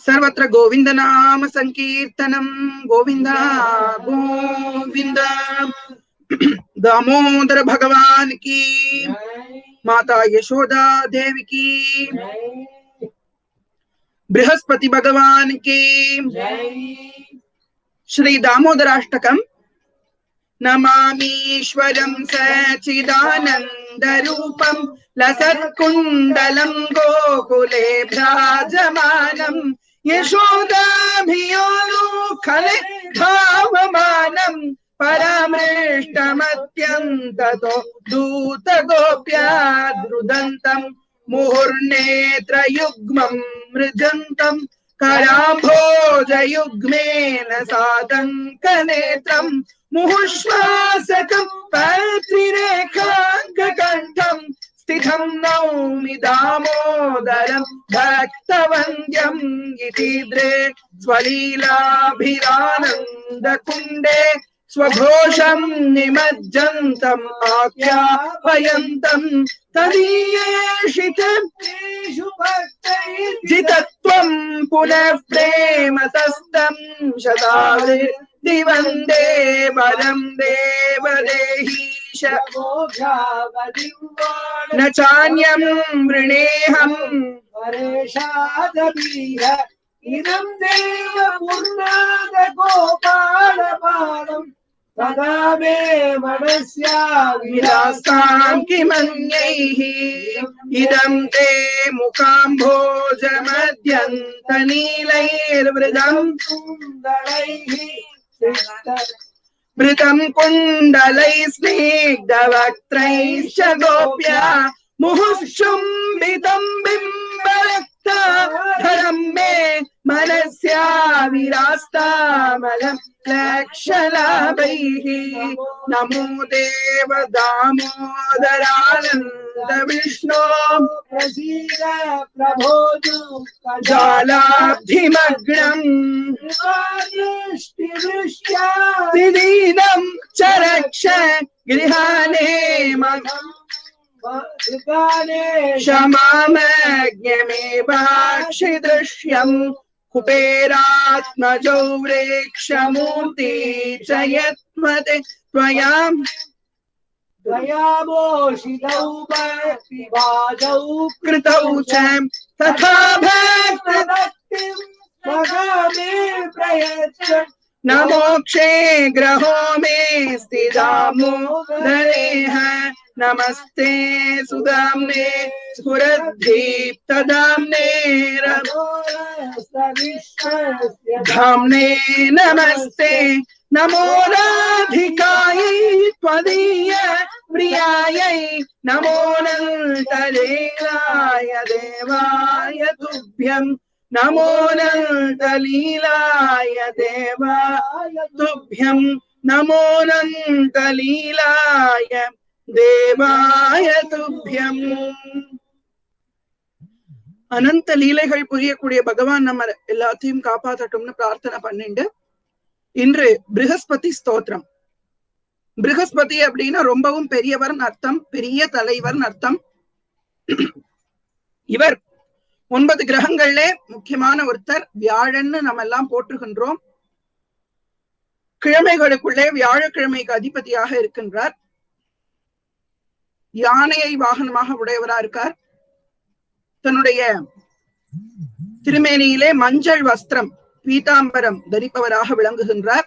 सर्वत्र गोविन्द नाम सङ्कीर्तनम् गोविन्द गोविन्द। दामोदर भगवान की। माता यशोदा देवी की। बृहस्पति भगवान की। श्री दामोदराष्टकम्। नमामीश्वरं सचिदानन्दरूपं लसत्कुण्डलं गोकुले भ्राजमानं यशोदाभियोनुखलिधावमानम् परामृष्टमत्यन्ततो दूतगोप्याद्रुदन्तम् मुहुर्नेत्रयुग्मम् मृजन्तम् कराम्भोजयुग्मेन सादङ्कनेत्रम् मुहुश्वासकम् पत्रिरेखा స్తిఘం నౌమి దామోదరం భక్తవంద్యం ఇతీద్రే స్వలీలాభిరానందకుండే స్వఘోషం నిమజ్జంతం ఆఖ్యాపయంతం తదీయేషితేషు భక్తైర్జితత్వం పునః ప్రేమ సస్తం శతాది दिवन्दे वरं देवदेहीश न चान्यं वृणेऽहं परेशादवीर इदं देव पूर्णादगोपालपालम् तदा मे मनस्या किमन्यैः। इदं ते मुकाम्भोजमद्यन्तनीलैर्वृदं सुन्दरैः मृतम् कुण्डलैः स्निग्धवक्त्रैश्च गोप्या मुहुःशुम्बितम् धरम में मनस्या विरास्तामलं लक्षलाभैः नमो देव दामोदरानन्द विष्णो। प्रभो जालाब्धिमग्नम् दृष्टिदृष्ट्या चरक्ष गृहाने मघम्। क्षमामज्ञमेवाक्षिदृश्यम् कुबेरात्मजौ व्रेक्षमूर्ति च यत्मते त्वयाम् दयामोषितौ भक्तिभाजौ कृतौ च तथा भक्त भक्तिम् प्रयच्छ। न मोक्षे ग्रहो मे स्थिदामोदरेह नमस्ते सुदाम्ने स्फुरद्दीप्तदाम्ने धाम्ने नमस्ते, नमो राधिकायै त्वदीय प्रियायै, नमो नन्तलीलाय देवाय तुभ्यम्। नमो नन्तलीलाय देवाय तुभ्यम् नमो नन्तलीलाय தேவாய துப்பியம் அனந்த லீலைகள் புரியக்கூடிய பகவான் நம்ம எல்லாத்தையும் காப்பாத்தட்டும்னு பிரார்த்தனை பண்ணிண்டு இன்று பிருகஸ்பதி ஸ்தோத்திரம் பிருகஸ்பதி அப்படின்னா ரொம்பவும் பெரியவர்னு அர்த்தம் பெரிய தலைவர்னு அர்த்தம் இவர் ஒன்பது கிரகங்கள்ல முக்கியமான ஒருத்தர் வியாழன்னு நம்ம எல்லாம் போற்றுகின்றோம். கிழமைகளுக்குள்ளே வியாழக்கிழமைக்கு அதிபதியாக இருக்கின்றார். யானையை வாகனமாக உடையவரா இருக்கார். தன்னுடைய திருமேனியிலே மஞ்சள் வஸ்திரம் பீதாம்பரம் தரிப்பவராக விளங்குகின்றார்.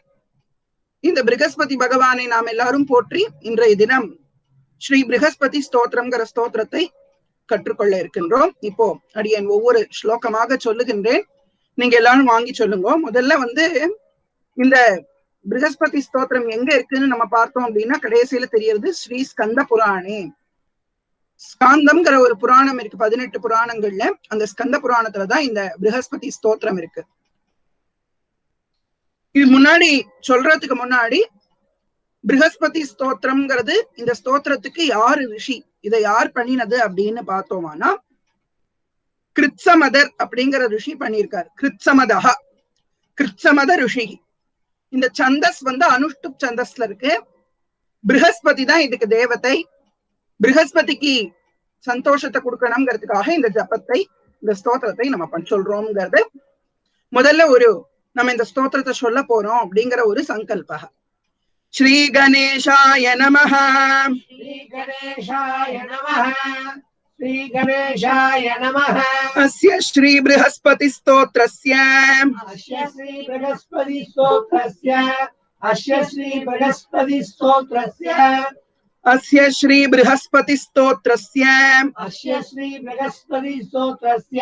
இந்த பிருகஸ்பதி பகவானை நாம் எல்லாரும் போற்றி இன்றைய தினம் ஸ்ரீ பிரகஸ்பதி ஸ்தோத்திரம்ங்கிற ஸ்தோத்திரத்தை கற்றுக்கொள்ள இருக்கின்றோம். இப்போ அடியன் ஒவ்வொரு ஸ்லோகமாக சொல்லுகின்றேன். நீங்க எல்லாரும் வாங்கி சொல்லுங்க. முதல்ல வந்து இந்த பிரகஸ்பதி ஸ்தோத்திரம் எங்க இருக்குன்னு நம்ம பார்த்தோம் அப்படின்னா கடைசியில தெரியறது ஸ்ரீ ஸ்கந்த புராணே. ஸ்காந்தம்ங்கிற ஒரு புராணம் இருக்கு. பதினெட்டு புராணங்கள்ல அந்த ஸ்கந்த புராணத்துலதான் இந்த பிரகஸ்பதி ஸ்தோத்திரம் இருக்கு. இது முன்னாடி சொல்றதுக்கு முன்னாடி பிருகஸ்பதி ஸ்தோத்திரம்ங்கிறது இந்த ஸ்தோத்திரத்துக்கு யாரு ரிஷி? இதை யார் பண்ணினது அப்படின்னு பார்த்தோமானா கிருத்சமதர் அப்படிங்கிற ரிஷி பண்ணியிருக்காரு. கிருத்சமதஹா. கிருத்சமத ரிஷி. இந்த சந்தஸ் வந்து அனுஷ்டுப் சந்தஸ்ல இருக்கு. பிருகஸ்பதி தான் இதுக்கு தேவத்தை பிருகஸ்பதிக்கு சந்தோஷத்தை கொடுக்கணுங்கிறதுக்காக இந்த ஜபத்தை இந்த ஸ்தோத்திரத்தை நம்ம பண்ண சொல்றோம்ங்கிறது. முதல்ல ஒரு நம்ம இந்த ஸ்தோத்திரத்தை சொல்ல போறோம் அப்படிங்கிற ஒரு சங்கல்ப श्रीगणेशाय नमः। श्रीगणेशाय नमः। श्रीगणेशाय नमः। अस्य श्रीबृहस्पतिस्तोत्रस्य। अस्य श्रीबृहस्पतिस्तोत्रस्य। अस्य श्रीबृहस्पतिस्तोत्रस्य। अस्य श्रीबृहस्पतिस्तोत्रस्य। अस्य श्रीबृहस्पतिस्तोत्रस्य।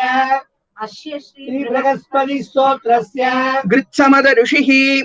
अस्य श्रीबृहस्पतिस्तोत्रस्य। गृच्छमद ऋषिः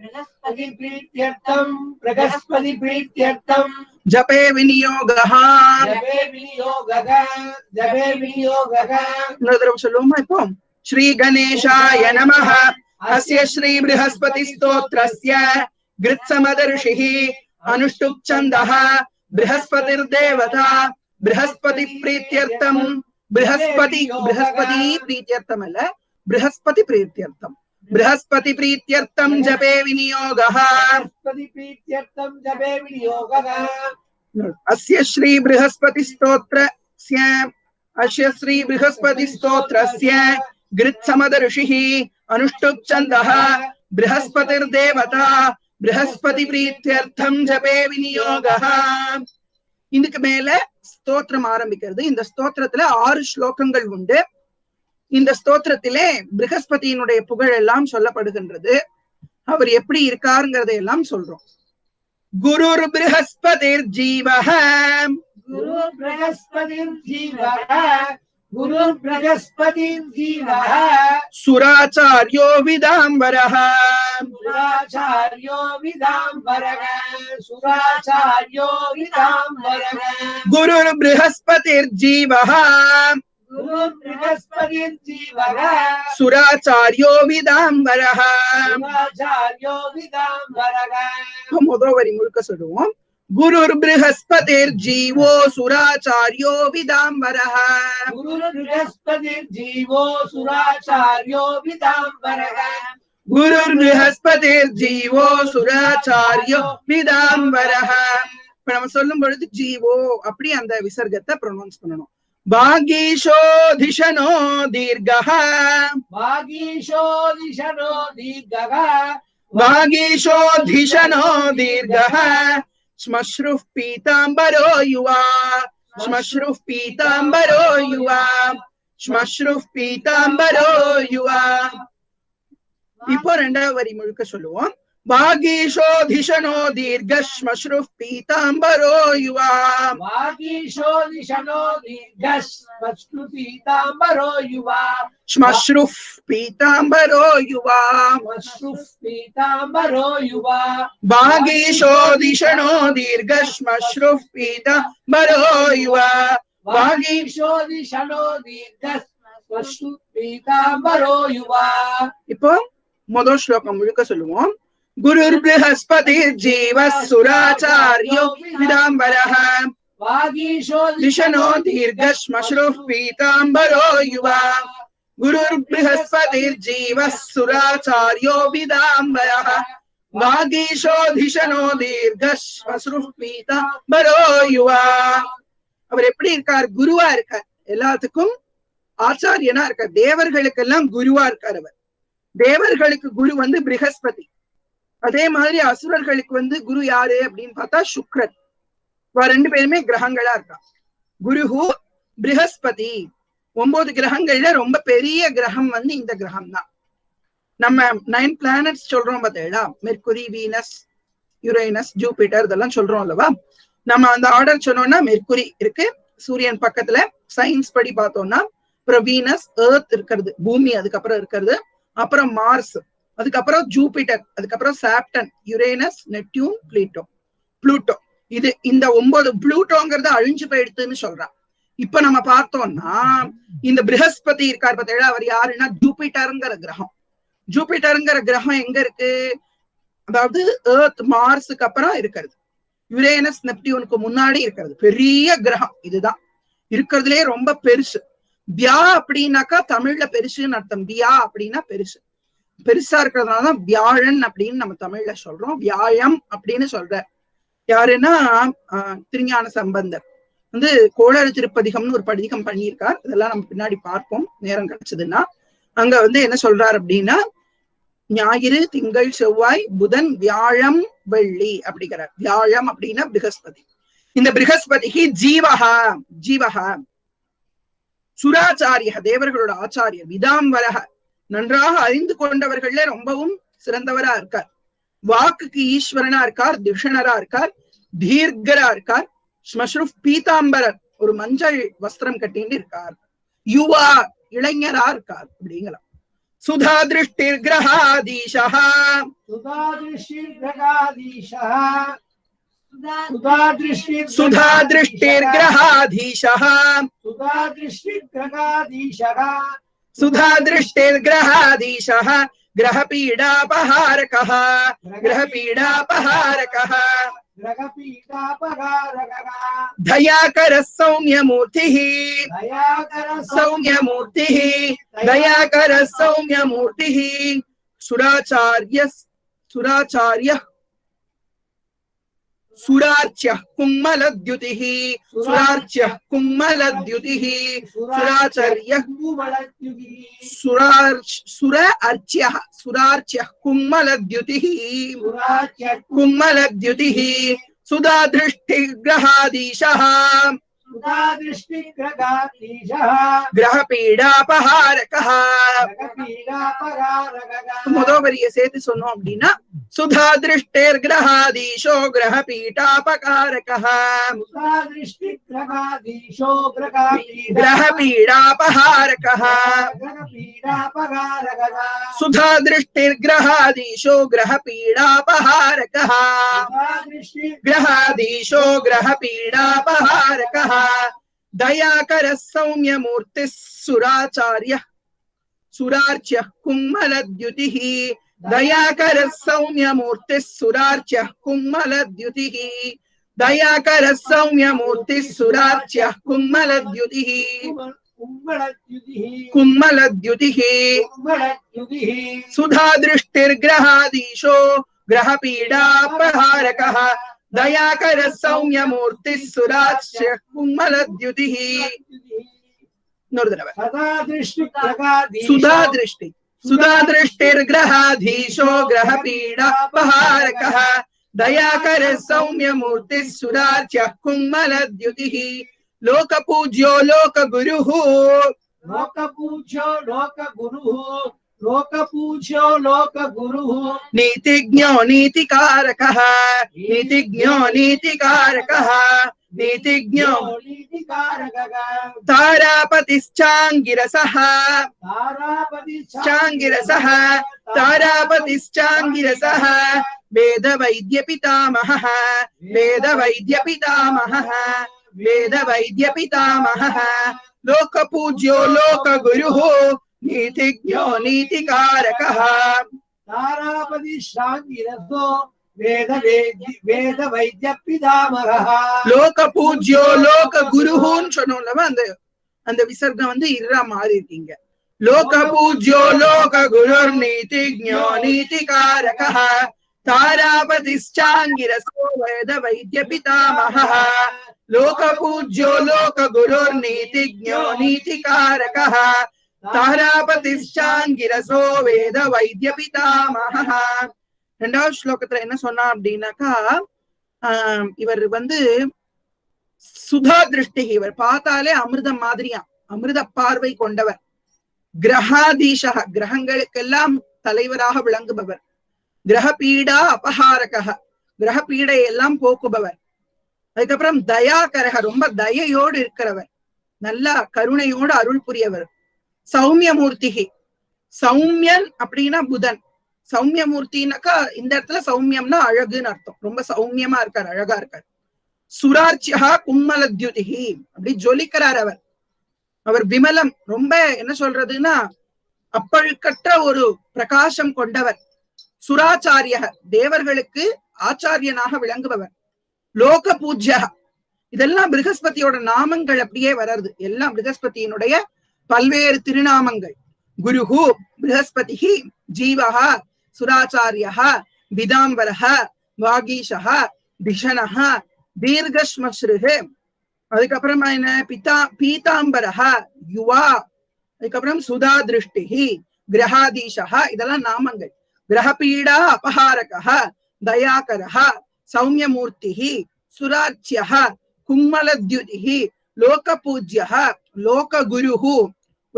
बृहस्पति प्रीत्यर्थम जपे विनियोगः। जपे जपे श्री गणेशाय नमः। अस्य श्री बृहस्पति स्तोत्रस्य गृत्समदर्शिः अनुष्टुप् छन्दः बृहस्पतिर्देवता बृहस्पति प्रीत्यर्थम बृहस्पति बृहस्पति प्रीत्यर्थम अल बृहस्पति प्रीत्यर्थम बृहस्पति प्रीत्यर्थम् जपे विनियोगः बृहस्पति प्रीत्यर्थम् जपे विनियोगः अस्य श्री बृहस्पति स्तोत्रस्य अस्य श्री बृहस्पति स्तोत्रस्य गृत्समद ऋषिः अनुष्टुप् छन्दः बृहस्पतिर्देवता बृहस्पति प्रीत्यर्थम् ஜபே விநியோகः இதுக்கு மேல ஸ்தோத்திரம் ஆரம்பிக்கிறது இந்த ஸ்தோத்திரத்துல ஆறு ஸ்லோகங்கள் உண்டு இந்த ஸ்தோத்திரத்திலே பிருகஸ்பதியினுடைய புகழ் எல்லாம் சொல்லப்படுகின்றது. அவர் எப்படி இருக்காருங்கிறத எல்லாம் சொல்றோம். குரு பிருகஸ்பதிர் ஜீவக குரு பிரகஸ்பதி ஜீவக குரு பிரகஸ்பதிர் ஜீவக சுராச்சாரியோ விதாம்பரக சுராச்சாரியோ விதாம்பரக சுராச்சாரியோ விதாம்பரக குரு பிரகஸ்பதிர் ஜீவக சுராச்சாரியோ விதாம்பரக முதல் வரி முழுக்க சொல்லுவோம் குருர் பிருஹஸ்பதிர் ஜீவோ சுராச்சாரியோ விதாம்பரக குருர் பிருஹஸ்பதிர் ஜீவோ சுராச்சாரியோ விதாம்பரக குருர் பிருஹஸ்பதிர் ஜீவோ சுராச்சாரியோ விதாம்பரக இப்ப நம்ம சொல்லும் பொழுது ஜீவோ அப்படி அந்த விசர்க்கத்தை ப்ரொனவுன்ஸ் பண்ணணும். பாகீஷோதிஷனோ தீர்கஹ वागीशो दिशनो दीर्घः वागीशोऽधिशनो दीर्घः श्मश्रुः पीताम्बरो युवा श्मश्रुः पीताम्बरो युवा श्मश्रुः पीताम्बरो युवा இப்போ ரெண்டாவது வரி முழுக்க சொல்லுவோம் வாகீஷோதிஷனோ தீர்க ஸ்மஸ்ருः பீதாம்பரோ யுவா वागीशो दिशनो दीर्घश्मश्रुपीताम्बरो युवा श्मश्रुः पीताम्बरो युवा श्मश्रुः पीताम्बरो युवा वागीशोदिशनो दीर्घ श्मश्रुः पीताम्बरो युवा वागी वागीशो दिशनो दीर्घश्मश्रुपीताम्बरो युवा இப்போ முதல் ஸ்லோகம் முழுக்க சொல்லுவோம் குருர் ப்ரஹஸ்பதி ஜீவ சுராச்சாரியோ விதாம்பரஹ वागीशो दिशनो दीर्घ श्मश्रुः पीताम्बरो युवा गुरुर् बृहस्पतिर्जीवः सुराचार्यो विदाम्बरः வாகீஷோதிஷனோ தீர்க ஸ்மஸ்ருः பீதாம்பரோ யுவா அவர் எப்படி இருக்கார் குருவா இருக்கார் எல்லாத்துக்கும் ஆச்சாரியனா இருக்கார் தேவர்களுக்கெல்லாம் குருவா இருக்கார் அவர் தேவர்களுக்கு குரு வந்து ப்ரஹஸ்பதி அதே மாதிரி அசுரர்களுக்கு வந்து குரு யாரு அப்படின்னு பார்த்தா சுக்ரன். இவ ரெண்டு பேருமே கிரகங்களா இருக்கா. குருஹு ப்ரஹஸ்பதி. ஒன்பது கிரகங்கள்ல ரொம்ப பெரிய கிரகம் வந்து இந்த கிரகம் தான் நம்ம நைன் பிளானட்ஸ் சொல்றோம் பார்த்தீங்களா? மெர்குரி வீனஸ் யுரேனஸ் ஜூபிட்டர் இதெல்லாம் சொல்றோம் அல்லவா? நம்ம அந்த ஆர்டர் சொன்னோம்னா மெர்குரி இருக்கு. சூரியன் பக்கத்துல சயின்ஸ் படி பார்த்தோம்னா அப்புறம் வீனஸ் ஏர்த் இருக்கிறது. பூமி அதுக்கப்புறம் இருக்கிறது. அப்புறம் மார்ஸ் அதுக்கப்புறம் ஜூபிட்டர் அதுக்கப்புறம் Saturn Uranus Neptune Pluto. Pluto. இது இந்த ஒன்பது ப்ளூட்டோங்கிறது அழிஞ்சு போயிடுதுன்னு சொல்றான். இப்ப நம்ம பார்த்தோம்னா இந்த பிரகஸ்பதி இருக்கார் பார்த்தீங்களா? அவர் யாருன்னா? ஜூபிட்டருங்கிற கிரகம். ஜூபிட்டருங்கிற கிரகம் எங்க இருக்கு? அதாவது ஏர்த் மார்ஸுக்கு அப்புறம் இருக்கிறது. யுரேனஸ் நெப்டியூனுக்கு முன்னாடி இருக்கிறது. பெரிய கிரகம். இதுதான். இருக்கிறதுலே ரொம்ப பெருசு. வியா அப்படின்னாக்கா தமிழ்ல பெருசுன்னு அர்த்தம். வியா அப்படின்னா பெருசு. பெருசா இருக்கிறதுனாலதான் வியாழன் அப்படின்னு நம்ம தமிழ்ல சொல்றோம். வியாழம் அப்படின்னு சொல்ற யாருன்னா திருஞான சம்பந்தர். வந்து கோளறு திருப்பதிகம்னு ஒரு பதிகம் பண்ணியிருக்கார். இதெல்லாம் நம்ம பின்னாடி பார்ப்போம். நேரம் கிடைச்சதுன்னா. அங்க வந்து என்ன சொல்றார் அப்படின்னா ஞாயிறு திங்கள் செவ்வாய் புதன் வியாழம் வெள்ளி அப்படிங்கிறார். வியாழம் அப்படின்னா பிருகஸ்பதி. இந்த பிருகஸ்பதிக்கு ஜீவகா ஜீவகா சுராச்சாரிய தேவர்களோட ஆச்சாரியர் விதாம்பரக நன்றாக அறிந்து கொண்டவர்கள்ல ரொம்பவும் சிறந்தவரா இருக்கார். வாக்குக்கு ஈஸ்வரனா இருக்கார் திஷணரா இருக்கார் தீர்கரா இருக்கார். ஸ்மஸ்ருப் பீதாம்பரர் ஒரு மஞ்சள் வஸ்திரம் கட்டின்னு இருக்கார். யுவா இளைஞரா இருக்கார் அப்படிங்கலாம். சுதா திருஷ்டிர்கிரகாதீஷா சுதா திருஷ்டிர்கிரகாதீஷா சுதா திருஷ்டி சுதா திருஷ்டிர்கிரகாதீஷா सुधा दृष्टिर्ग्रहाधीशः सौम्य मूर्ति सौम्य मूर्ति सौम्यमूर्तिः सौम्य मूर्ति सुराचार्य सुराचार्य सुराच्य कुमलद्युति सुराच्य कुमलद्युति सुराचर्य सुरार्च्य अर्च्य सुराच्य कुमलद्युति कुमलद्युति सुधा दृष्टिग्रहादीश सुधा ग्रह पीडापहारकृष्टिर्ग्रहादीशो ग्रह पीडापकारकृष्टिग्रहादीशो ग्रह पीडापहारकृष्टिग्रहादीशो ग्रह पीडापहारकृष्टिग्रहादीशो ग्रह पीडापहारक दयाकरः सौम्यमूर्तिः सुराचार्यः सुरार्च्यः कुम्मलद्युतिः दयाकरः सौम्यमूर्तिः सुरार्च्यः कुम्मलद्युतिः दयाकरः सौम्यमूर्तिः सुरार्च्यः कुम्मलद्युतिः कुम्मलद्युतिः कुम्मलद्युतिः कुम्मलद्युतिः सुधादृष्टिर्ग्रहाधीशो ग्रहपीडापहारकः। दयाकर सौम्य मूर्ति सुराक्ष्य कुमल द्युति सुधा दृष्टि सुधा दृष्टिर्ग्रहाधीशो ग्रह पीड़ा पहारक दयाकर सौम्य मूर्ति सुरा कुमल द्युति लोक पूज्यो लोक गुरु लोक पूज्यो लोक गुरु लोकपूज्यो लोकगुरुः। नीतिज्ञो नीतिकारकः। नीतिज्ञो नीतिकारकः। नीतिज्ञो नीतिकारकः। तारापतिश्चाङ्गिरसः। तारापति चाङ्गिरसः। तारापतिश्चाङ्गिरसः। वेदवैद्यपितामहः। वेदवैद्यपितामहः। वेदवैद्यपितामहः। लोकपूज्यो लोकगुरुः। नीतिज्ञो नीतिकारकः तारापति शाङ्गिरसो वेद वेद्य वेद वैद्य पितामहः லோகபூஜ்யோ லோக குருஹுன்னு சொன்னோம்லவா அந்த அந்த விசர்க்கம் வந்து இரா மாறி இருக்கீங்க லோகபூஜ்யோ லோக குருர் நீதிஜ்ஞோ நீதிகாரகः தாராபதிஷ்டாங்கிரசோ வேத வைத்ய பிதாமகः லோகபூஜ்யோ லோக குருர் நீதிஜ்ஞோ நீதிகாரகः தாராபதிஷாங்கிரசோ வேத வைத்திய பிதாமகா ரெண்டாவது ஸ்லோகத்துல என்ன சொன்னா அப்படின்னாக்கா ஆஹ் இவர் வந்து சுதா திருஷ்டி இவர் பார்த்தாலே அமிர்தம் மாதிரியா அமிர்த பார்வை கொண்டவர். கிரகாதீஷக கிரகங்களுக்கெல்லாம் தலைவராக விளங்குபவர். கிரகபீடா அபஹாரக கிரகபீடை எல்லாம் போக்குபவர். அதுக்கப்புறம் தயாகரக ரொம்ப தயையோடு இருக்கிறவர். நல்லா கருணையோடு அருள் புரியவர். சௌமியமூர்த்திகி. சௌமியன் அப்படின்னா புதன். சௌமியமூர்த்தினாக்கா இந்த இடத்துல சௌமியம்னா அழகுன்னு அர்த்தம். ரொம்ப சௌமியமா இருக்கார் அழகா இருக்கார். சுரார்ச்சியா கும்மலத்யுதிகி. அப்படி ஜொலிக்கிறார் அவர். அவர் விமலம். ரொம்ப என்ன சொல்றதுன்னா அப்பழுக்கற்ற ஒரு பிரகாசம் கொண்டவர். சுராச்சாரிய தேவர்களுக்கு ஆச்சாரியனாக விளங்குபவர். லோக பூஜ்யா இதெல்லாம் பிருகஸ்பதியோட நாமங்கள் அப்படியே வர்றது. எல்லாம் பிருகஸ்பதியினுடைய பல்வேறு திருநாமங்கள் குருஹு பிருகஸ்பதி ஜீவஹ சுராச்சாரியஹ பிதாம்பரஹ வாகீஷஹ திஷணஹ தீர்கஸ்மஸ்ருஹு அதுக்கப்புறமா என்ன பிதா பீதாம்பரஹ யுவா அதுக்கப்புறம் சுதா திருஷ்டிஹி கிரகாதீஷா இதெல்லாம் நாமங்கள் கிரகபீடா அபஹாரகः தயாகரः சௌமியமூர்த்திஹி சுராட்சியः கும்மலத்யுதிஹி லோகபூஜ்யः லோககுருஹு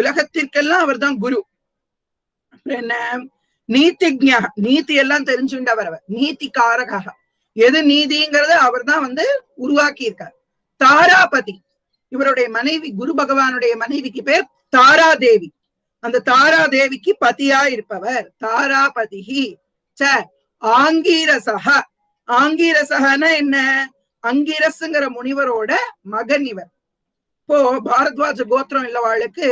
உலகத்திற்கெல்லாம் அவர் தான் குரு என்ன? நீதிஜ்ஞா நீதி எல்லாம் தெரிஞ்சுண்டவர் அவர். நீதிகாரக எது நீதிங்கிறத அவர்தான் வந்து உருவாக்கி இருக்கார் தாராபதி. இவருடைய மனைவி குரு பகவானுடைய மனைவிக்கு பேர் தாராதேவி. அந்த தாராதேவிக்கு பதியா இருப்பவர் தாராபதிஹி. ச ஆங்கீரசக ஆங்கீரசகனா என்ன? அங்கிரசுங்கிற முனிவரோட மகன் இவர். இப்போ பாரத்வாஜ கோத்திரம் இல்லவாளுக்கு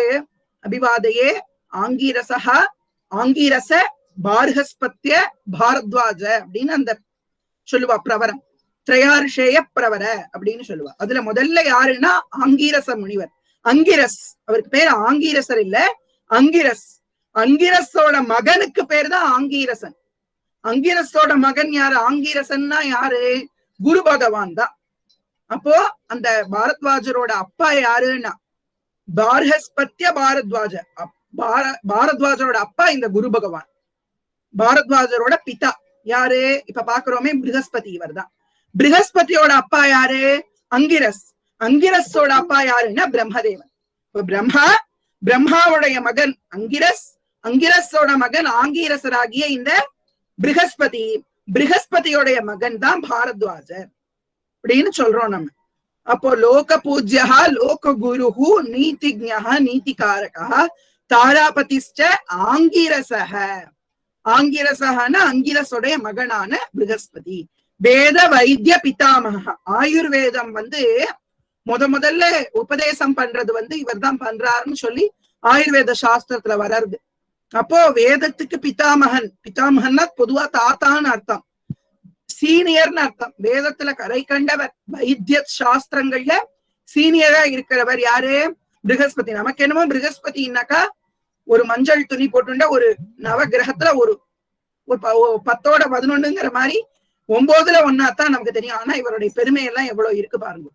அபிவாதையே ஆங்கீரசஹா ஆங்கீரச பார்கஸ்பத்திய பாரத்வாஜ அப்படின்னு அந்த சொல்லுவா பிரவரம். திரையாரிஷேய பிரவர அப்படின்னு சொல்லுவா. அதுல முதல்ல யாருன்னா ஆங்கீரச முனிவர். அங்கிரஸ் அவருக்கு பேர் ஆங்கீரசர் இல்ல அங்கிரஸ். அங்கிரஸோட மகனுக்கு பேர் தான் ஆங்கீரசன். அங்கிரஸோட மகன் யாரு? ஆங்கீரசன்னா யாரு? குரு பகவான் தான். அப்போ அந்த பாரத்வாஜரோட அப்பா யாருன்னா பார்ஹஸ்பத்திய பாரத்வாஜ. பார- பாரத்வாஜரோட அப்பா இந்த குரு பகவான். பாரத்வாஜரோட பிதா. யாரு? இப்ப பாக்குறோமே பிருகஸ்பதி இவர் தான் பிருகஸ்பதியோட அப்பா யாரு? அங்கிரஸ். அங்கிரஸோட அப்பா யாருன்னா பிரம்மதேவன். இப்ப பிரம்மா பிரம்மாவுடைய மகன் அங்கிரஸ். அங்கிரஸோட மகன் ஆங்கிரசராகிய இந்த பிருகஸ்பதி. பிருகஸ்பதியோடைய மகன் தான் பாரத்வாஜர். அப்படின்னு சொல்றோம் நம்ம. அப்போ லோக பூஜ்யா லோக குருஹு நீதி நீதிகாரகா தாராபதிஷ்ட ஆங்கிரசக ஆங்கிரசகன அங்கிரசுடைய மகனான பிருகஸ்பதி. வேத வைத்திய பிதாமக ஆயுர்வேதம் வந்து முத முதல்ல உபதேசம் பண்றது வந்து இவர்தான் பண்றாருன்னு சொல்லி ஆயுர்வேத சாஸ்திரத்துல வளருது அப்போ வேதத்துக்கு பிதாமகன். பிதாமகன்னா பொதுவா தாத்தான்னு அர்த்தம். சீனியர்னு அர்த்தம். வேதத்துல கரை கண்டவர் வைத்திய சாஸ்திரங்கள்ல சீனியரா இருக்கிறவர் யாரு? பிருகஸ்பதி. நமக்கு என்னமோ பிருகஸ்பதினாக்கா ஒரு மஞ்சள் துணி போட்டுண்ட ஒரு நவ கிரகத்துல ஒரு ஒரு ப- பத்தோட பதினொன்னுங்கிற மாதிரி ஒன்பதுல ஒன்னாத்தான் நமக்கு தெரியும். ஆனா இவருடைய பெருமை எல்லாம் எவ்வளவு இருக்கு பாருங்க.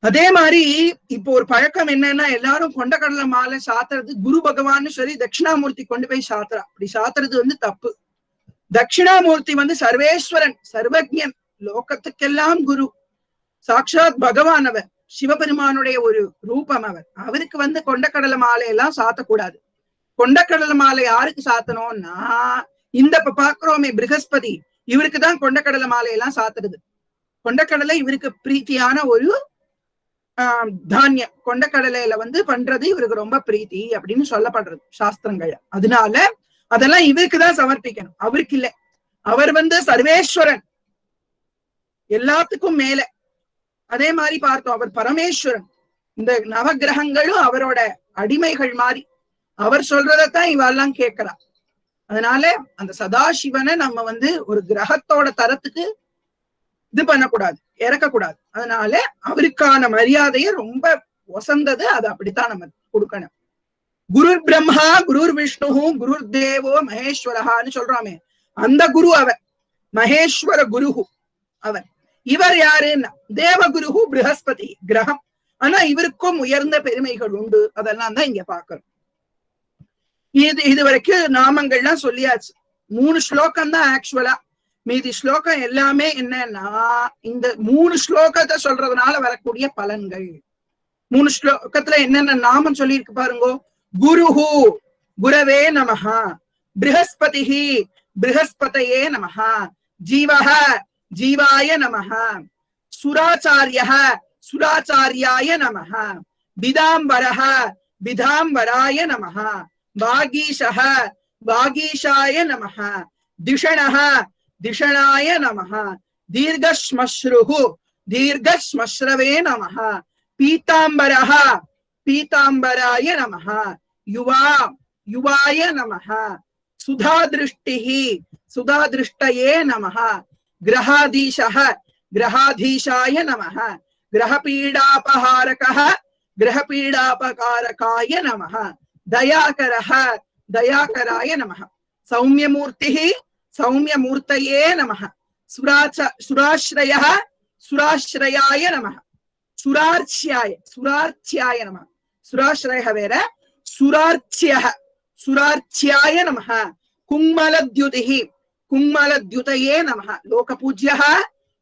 அதே மாதிரி இப்போ ஒரு பழக்கம் என்னன்னா எல்லாரும் கொண்ட கடலை மாலை சாத்துறது குரு பகவான்னு சொல்லி தட்சிணாமூர்த்தி கொண்டு போய் சாத்துறா. அப்படி சாத்துறது வந்து தப்பு. தட்சிணாமூர்த்தி வந்து சர்வேஸ்வரன் சர்வஜன் லோகத்துக்கெல்லாம் குரு சாட்சாத் பகவான் அவர் சிவபெருமானுடைய ஒரு ரூபம் அவர் அவருக்கு வந்து கொண்டக்கடலை மாலை எல்லாம் சாத்தக்கூடாது கொண்டக்கடலை மாலை யாருக்கு சாத்தணும்னா இந்த பாக்குறோமே பிருகஸ்பதி இவருக்கு தான் கொண்டக்கடலை மாலை எல்லாம் சாத்துறது கொண்டக்கடலை இவருக்கு பிரீத்தியான ஒரு ஆஹ் தானியம் கொண்டக்கடலையில வந்து பண்றது இவருக்கு ரொம்ப பிரீத்தி அப்படின்னு சொல்லப்படுறது சாஸ்திரங்கள் அதனால அதெல்லாம் இவருக்கு தான் சமர்ப்பிக்கணும். அவருக்கு இல்ல. அவர் வந்து சர்வேஸ்வரன். எல்லாத்துக்கும் மேல. அதே மாதிரி பார்த்தோம் அவர் பரமேஸ்வரன். இந்த நவகிரகங்களும் அவரோட அடிமைகள் மாதிரி. அவர் சொல்றதத்தான் இவெல்லாம் கேட்கிறா அதனால அந்த சதாசிவனை நம்ம வந்து ஒரு கிரகத்தோட தரத்துக்கு இது பண்ணக்கூடாது இறக்கக்கூடாது. அதனால அவருக்கான மரியாதையை ரொம்ப ஒசந்தது அது அப்படித்தான் நம்ம கொடுக்கணும். குருர் பிரம்மா குருர் விஷ்ணு குருர் தேவோ மகேஸ்வரஹான்னு சொல்றாமே. அந்த குரு அவர் மகேஸ்வர குரு அவர் இவர் யாருன்னா? தேவகுரு ப்ரஹஸ்பதி கிரகம். ஆனா இவருக்கும் உயர்ந்த பெருமைகள் உண்டு. அதெல்லாம் தான் இங்க பாக்குறோம் இது இது வரைக்கும் நாமங்கள்லாம் சொல்லியாச்சு. மூணு ஸ்லோகம் தான் ஆக்சுவலா மீதி ஸ்லோகம் எல்லாமே என்னன்னா இந்த மூணு ஸ்லோகத்தை சொல்றதுனால வரக்கூடிய பலன்கள். மூணு ஸ்லோகத்துல என்னென்ன நாமம் சொல்லியிருக்கு பாருங்க. गुरु गुरवे नम। बृहस्पति बृहस्पत नम। जीव जीवाय नम। सुचार्य सुराचार्याय नम। विदर विदाम्बराय नम। वागीश वागीशाय नम। दिषण दिषणाय नम। दीर्घश्मश्रु दीर्घश्मश्रवे नम। पीतांबर पीतांबराय नम। युवा, युवाय नम। सुधा दृष्टि सुधा दृष्ट नम। ग्रहाधीश ग्रहाधीशा नम। ग्रहपीडापहारक, ग्रहपीडापकारकाय नम। दयाकरः, दयाकराय नम। सौम्यमूर्ति सौम्यमूर्त नम। सुराश्रय, सुराश्रयाय नम। सुरार्च्याय सुरार्च्याय नमः। சுராஸ்ரய வேற சுரார்ச்சிய சுரார்ச்சியாய நம குங்மலத்யுதிஹி குங்மலத்யுதயே நம லோகபூஜ்ய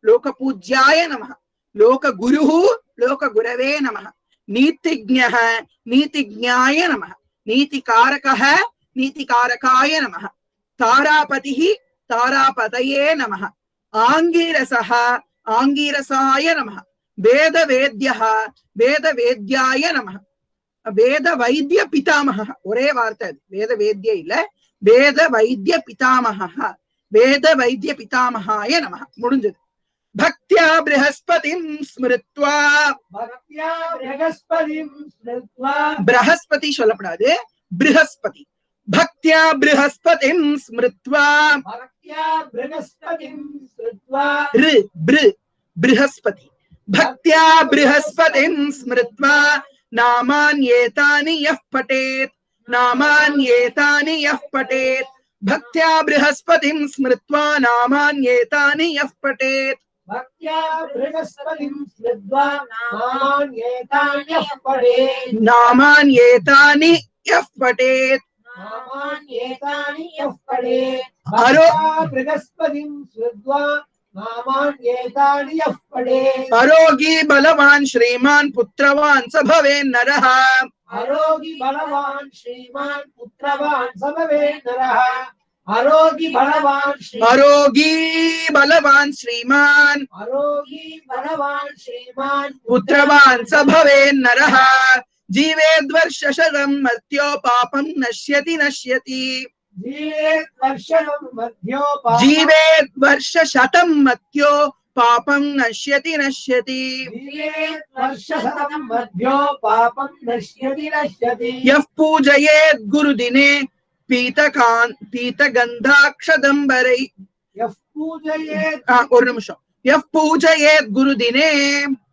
லோகபூஜ்யாய நம லோககுரு லோககுரவே நம நீத்திஜ்ஞ நீதிஜாய நம நீதிகாரக நீதிகாரகாய நம தாராபதி தாராபதையே நம ஆங்கீரச ஆங்கீரசாய நம வேதவேத்ய வேதவேத்யாய நம வேத வைத்திய பிதாமகா ஒரே வார்த்தை அது. வேத வேத்திய இல்ல. வேத வைத்திய பிதாமகா வேத வைத்திய பிதாமகாய நம முடிஞ்சது. பக்தியா பிரகஸ்பதிம் ஸ்மிருத்வா. பக்தியா பிரகஸ்பதிம் ஸ்மிருத்வா. பிரகஸ்பதி சொல்லப்படாது. பிரகஸ்பதி பக்தியா பிரகஸ்பதிம் ஸ்மிருத்வா. பக்தியா பிரகஸ்பதிம் ஸ்மிருத்வா. ரு பிரு பிரகஸ்பதி பக்தியா பிரகஸ்பதிம் ஸ்மிருத்வா. नामान्येतानि यः पठेत् नामान्येतानि यः पठेत् भक्त्या बृहस्पतिं स्मृत्वा नामान्येतानि यः पठेत्। नामान्येतानि यः पठेत्। नामान्येतानि यः पठेत्। बृहस्पतिं श्रुत्वा अरोगी बलवान् श्रीमान् पुत्रवान् स भवेन्नरः अरोगि बलवान् श्रीमान् पुत्रवान् स भवेत् नरः। अरोगि बलवान् अरोगी बलवान् श्रीमान् अरोगि बलवान् श्रीमान् पुत्रवान् स भवेन्नरः जीवेद्वर्षशतं मर्त्यो पापं नश्यति नश्यति। जीवे वर्ष शतं मध्यो पापम नश्यति नश्यति। यः पूजयेत् गुरुदिने पीतकान् पीतगन्धाक्षदम्बरै यः पूजयेत् एक निमिषं यः पूजयेत् गुरुदिने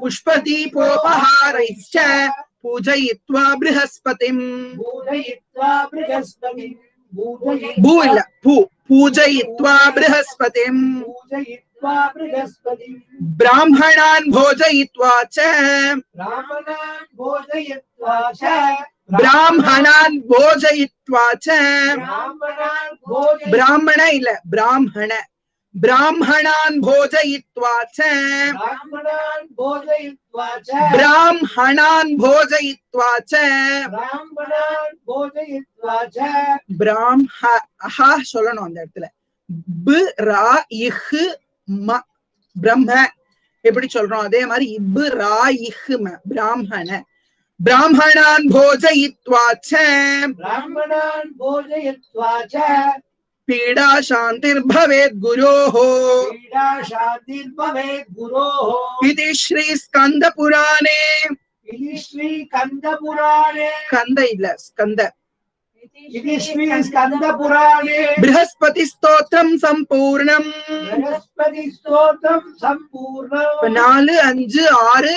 पुष्पदीपोपहारैश्च पूजयित्वा बृहस्पतिम्। पूजयित्वा बृहस्पतिम्। भूल भू पूजयित्वा बृहस्पतिम्। पूजयित्वा बृहस्पतिम्। ब्राह्मणान् भोजयित्वा च ब्राह्मणान् भोजयित्वा च। ब्राह्मणान् भोजयित्वा च ब्राह्मण इल ब्राह्मण। ब्राह्मणान् भोजयित्वा च ब्राह्मणान् भोजयित्वा च ब्राह्मणान् भोजयित्वा च ब्राह्मणान् भोजयित्वा च பிராம் அஹா சொல்லணும் அந்த இடத்துல பு ரா இஹு ம பிரம்ம எப்படி சொல்றோம் அதே மாதிரி இப்பு ரா இஹு ம பிராமண பிராமணான் போஜயித்வா ச ब्राह्मणान् भोजयित्वा च पीडा शान्तिर्भवेत् गुरोः क्रीडा शान्तिर्भवेत् गुरोः इति श्रीस्कन्दपुराणे इति श्रीकन्दपुराणे स्कन्द இல்ல ஸ்கந்த इति श्रीस्कन्दपुराणे बृहस्पतिस्तोत्रम् सम्पूर्णम् बृहस्पतिस्तोत्रं இப்ப सम्पूर्णम् நாலு அஞ்சு ஆறு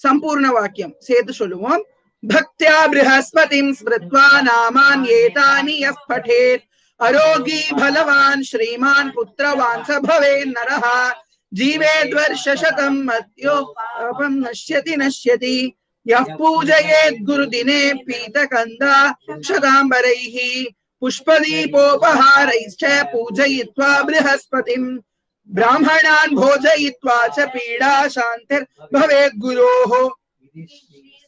சம்பூர்ண வாக்கியம் சேர்த்து சொல்லுவோம் பக்தியா बृहस्पतिं स्मृत्वा नामान् एतानि यः पठेत् अरोगी बलवान् श्रीमान् पुत्रवान् नर जीवे दर्श जीवेद्वर्षशतम् मत्योपम् नश्यति नश्यति। यः पूजयेत् गुरुदिने पीतकन्दा क्षताम्बरैः पुष्पदीपोपहारैश्च पूजय बृहस्पति ब्राह्मणा भोजयित्वा च पीडा शांतिर्भवे गुरो।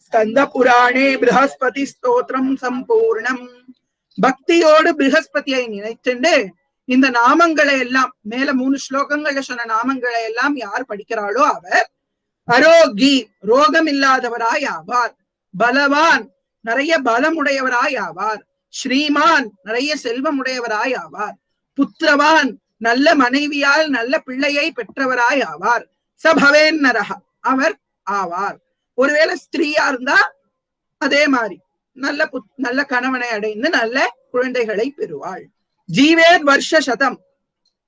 स्कंदपुराणे बृहस्पति स्त्रोत्र संपूर्ण பக்தியோடு ப்ரஹஸ்பதியை நினைத்துண்டு இந்த நாமங்களை எல்லாம் மேல மூணு ஸ்லோகங்கள்ல சொன்ன நாமங்களை எல்லாம் யார் படிக்கிறாளோ அவர் அரோகி ரோகம் இல்லாதவராய் ஆவார் பலவான் நிறைய பலமுடையவராய் ஆவார் ஸ்ரீமான் நிறைய செல்வமுடையவராய் ஆவார் புத்திரவான் நல்ல மனைவியால் நல்ல பிள்ளையை பெற்றவராய் ஆவார் சபவேன் நரக அவர் ஆவார் ஒருவேளை ஸ்திரீயா இருந்தா அதே மாதிரி நல்ல நல்ல கணவனை அடைந்து நல்ல குழந்தைகளை பெறுவாள். ஜீவேத் வருஷ சதம்.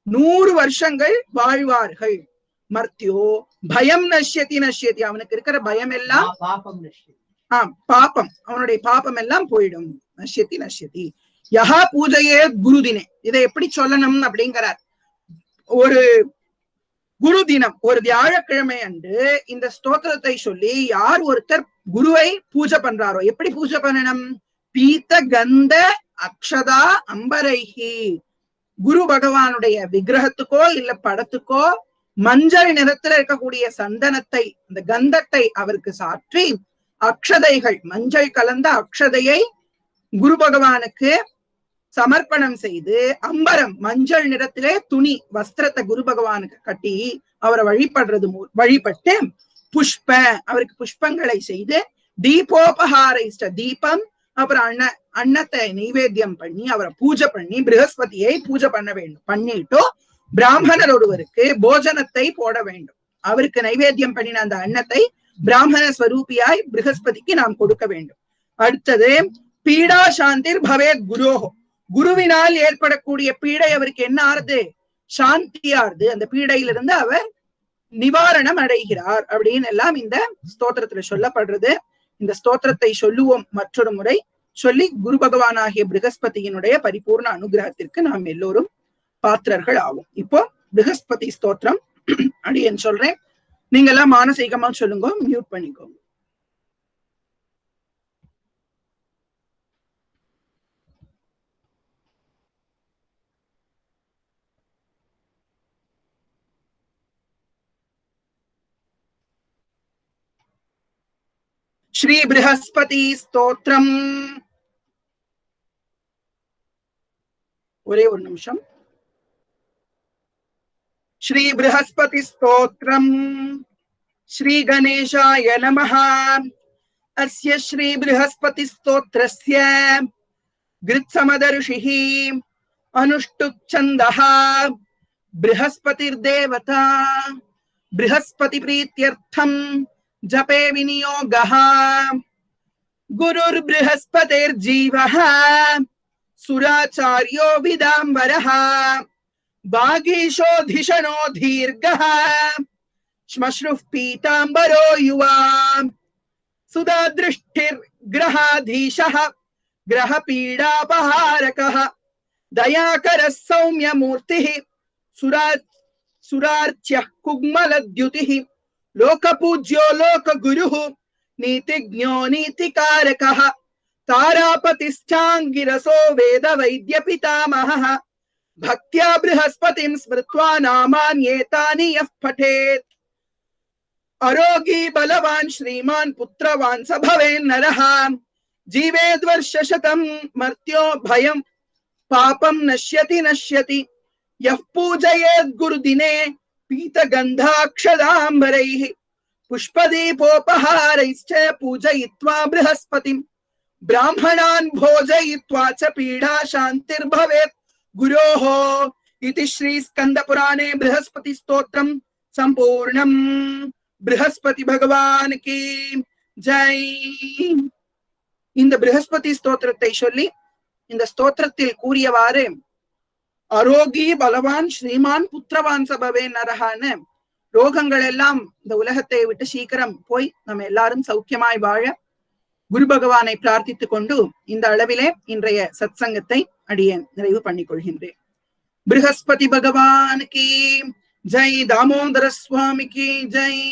நூறு வருஷங்கள் வாழ்வார்கள். மர்த்தியோ பயம் நஷ்யதி நஷ்யதி. அவனுக்கு இருக்கிற பயம் எல்லாம் பாபம் ஆம் பாப்பம் அவனுடைய பாப்பம் எல்லாம் போயிடும். நஷ்யதி நஷ்யதி. யஹா பூஜையே குருதினே. இதை எப்படி சொல்லணும் அப்படிங்கிறார். ஒரு குரு தினம் ஒரு வியாழக்கிழமை அன்று இந்த ஸ்தோத்திரத்தை சொல்லி யார் ஒருத்தர் குருவை பூஜை பண்றாரோ? எப்படி பூஜை பண்ணணும்? பீத்த கந்த அக்ஷதா அம்பரைஹி. குரு பகவானுடைய விக்கிரகத்துக்கோ இல்ல படத்துக்கோ மஞ்சள் நிறத்துல இருக்கக்கூடிய சந்தனத்தை இந்த கந்தத்தை அவருக்கு சாற்றி அக்ஷதைகள் மஞ்சள் கலந்த அக்ஷதையை குரு பகவானுக்கு சமர்ப்பணம் செய்து அம்பரம் மஞ்சள் நிறத்திலே துணி வஸ்திரத்தை குரு பகவானுக்கு கட்டி அவரை வழிபடுறது வழிபட்டு புஷ்ப அவருக்கு புஷ்பங்களை செய்து தீபோபஹார இஷ்ட தீபம் அப்புறம் அன்ன அன்னத்தை நைவேத்தியம் பண்ணி அவரை பூஜை பண்ணி பிரகஸ்பதியை பூஜை பண்ண வேண்டும். பண்ணிட்டு பிராமணர் ஒருவருக்கு போஜனத்தை போட வேண்டும். அவருக்கு நைவேத்தியம் பண்ணின அந்த அன்னத்தை பிராமண ஸ்வரூபியாய் பிரகஸ்பதிக்கு நாம் கொடுக்க வேண்டும். அடுத்தது பீடா சாந்திர் பவேத் குரோஹோ. குருவினால் ஏற்படக்கூடிய பீடை அவருக்கு என்ன ஆறுது? சாந்தியாருது அந்த பீடையிலிருந்து அவர் நிவாரணம் அடைகிறார் அப்படின்னு எல்லாம் இந்த ஸ்தோத்திரத்துல சொல்லப்படுறது. இந்த ஸ்தோத்திரத்தை சொல்லுவோம் மற்றொரு முறை. சொல்லி குரு பகவானாகிய பிருகஸ்பதியினுடைய பரிபூர்ண அனுகிரகத்திற்கு நாம் எல்லோரும் பாத்திரர்கள் ஆகும் இப்போ பிருகஸ்பதி ஸ்தோத்திரம். அப்படின்னு சொல்றேன். நீங்க எல்லாம் மானசீகமா சொல்லுங்க. மியூட் பண்ணிக்கோங்க. ஸ்ரீபிருஹஸ்பதிஸ்தோத்திரம் ஒரே ஒரு நிமிஷம் ஸ்ரீபிருஹஸ்பதிஸ்தோத்திரம் श्रीगणेशाय नमः। अस्य श्रीबृहस्पतिस्तोत्रस्य गृत्समदर्शिः अनुष्टुप्छन्दः। बृहस्पतिर्देवता। बृहस्पतिप्रीत्यर्थम्। जपे विनियोगः। गुरुर्बृहस्पतिर्जीवः। सुराचार्यो विदाम्बरः। बागीशोधिषणो दीर्घः। श्मश्रुः पीताम्बरो युवा। सुधादृष्टिर्ग्रहाधीशः ग्रहपीडापहारकः। दयाकरः सौम्यमूर्तिः। सुरा सुरार्च्यः कुग्मलद्युतिः। लोकपूज्यो लोकगुरुः नीतिज्ञो नीतिकारकः तारापतिश्चाङ्गिरसो वेदवैद्यपितामहः। भक्त्या बृहस्पतिं स्मृत्वा नामान्येतानि यः पठेत्। अरोगी बलवान् श्रीमान् पुत्रवान् स भवेन्नरः जीवेद्वर्षशतं मर्त्यो भयं, पापं नश्यति नश्यति। यः पूजयेत् गुरुदिने पीतगन्धाक्षदाम्बरैः पुष्पदीपोपहारैश्च पूजयित्वा बृहस्पतिम् ब्राह्मणान् भोजयित्वा च पीडा शान्तिर्भवेत् गुरोः इति श्रीस्कन्दपुराणे बृहस्पतिस्तोत्रम् सम्पूर्णम् बृहस्पति भगवान की ஜெய் இந்த ப்ரஹஸ்பதி ஸ்தோத்திரத்தை சொல்லி இந்த ஸ்தோத்திரத்தில் கூறியவாறு அரோகி பலவான் ஸ்ரீமான் புத்திரவான் சபவே நரகான்னு ரோகங்கள் எல்லாம் இந்த உலகத்தை விட்டு சீக்கிரம் போய் நம்ம எல்லாரும் சௌக்கியமாய் வாழ குரு பகவானை பிரார்த்தித்துக் கொண்டு இந்த அளவிலே இன்றைய சத் சங்கத்தை அடியேன் நிறைவு பண்ணிக் கொள்கின்றேன் பிருகஸ்பதி பகவான் ஜெய் தாமோதர சுவாமி கி ஜெய்.